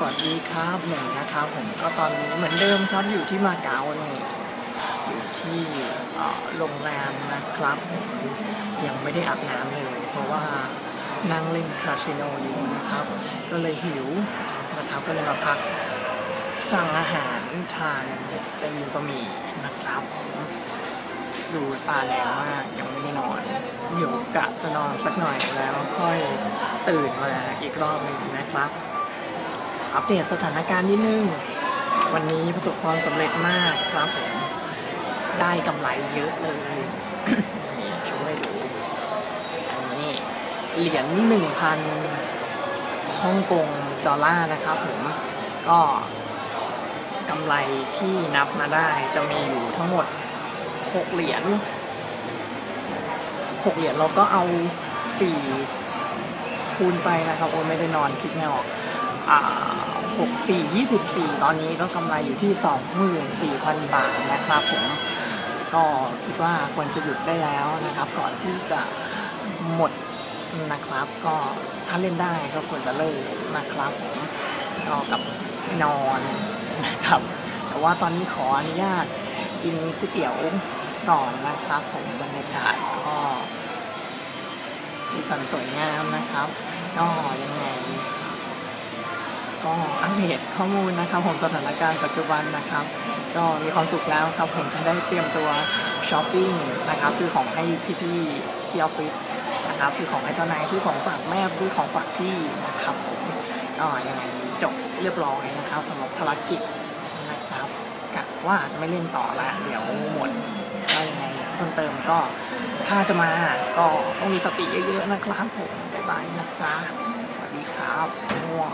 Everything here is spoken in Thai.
สวัสดีครับหนึ่งนะครับผมก็ตอนนี้เหมือนเดิมครับอยู่ที่มาเก๊านี่อยู่ที่โรงแรมนะครับ ยังไม่ได้อาบน้ำเลย เพราะว่านั่งเล่นคาสิโนอยู่นะครับ ก็เลยหิวนะครับก็เลยมาพักสั่งอาหารทานเป็นบะหมี่นะครับดูตาแรงมากยังไม่ได้นอนเดี๋ยวกะจะนอนสักหน่อยแล้วค่อยตื่นมาอีกรอบหนึ่งนะครับ อัปเดตสถานการณ์นิดนึง วันนี้ประสบความสำเร็จมากครับผมได้กำไรเยอะเลย นี่ช่วยดูอันนี้เหรียญหนึ่งพันฮ่องกงดอลลาร์นะครับผมก็กำไรที่นับมาได้จะมีอยู่ทั้งหมด 6 เหรียญ 6 เหรียญเราก็เอา 4 คูณไปนะครับ โอ้ไม่ได้นอนคิดไม่ออก อ่าหกสี่ยี่สิบสี่ตอนนี้ก็กำไรอยู่ที่สองหมื่นสี่พันบาทนะครับผมก็คิดว่าควรจะหยุดได้แล้วนะครับ ก่อนที่จะหมดนะครับ ก็ถ้าเล่นได้ก็ควรจะเลิกนะครับผมก็กลับไปนอนนะครับ แต่ว่าตอนนี้ขออนุญาตกินก๋วยเตี๋ยวก่อนนะครับ ผมบรรยากาศก็สีสันสวยงามนะครับ ก็ยังไง ก็อัปเดตข้อมูลนะครับผมสถานการณ์ปัจจุบันนะครับ ก็มีความสุขแล้วครับผมจะได้เตรียมตัวช้อปปิ้งนะครับซื้อของให้พี่ๆที่ออฟฟิศนะครับซื้อของให้เจ้านายซื้อของฝากแม่ซื้อของฝากพี่นะครับผมก็ยังไงจบเรียบร้อยนะครับสำหรับภารกิจนะครับกะว่าจะไม่เล่นต่อละเดี๋ยวหมดก็ยังไงเพิ่มเติมก็ถ้าจะมาก็ต้องมีสติเยอะๆนะครับผมบ๊ายบายนะจ๊ะสวัสดีครับง่วง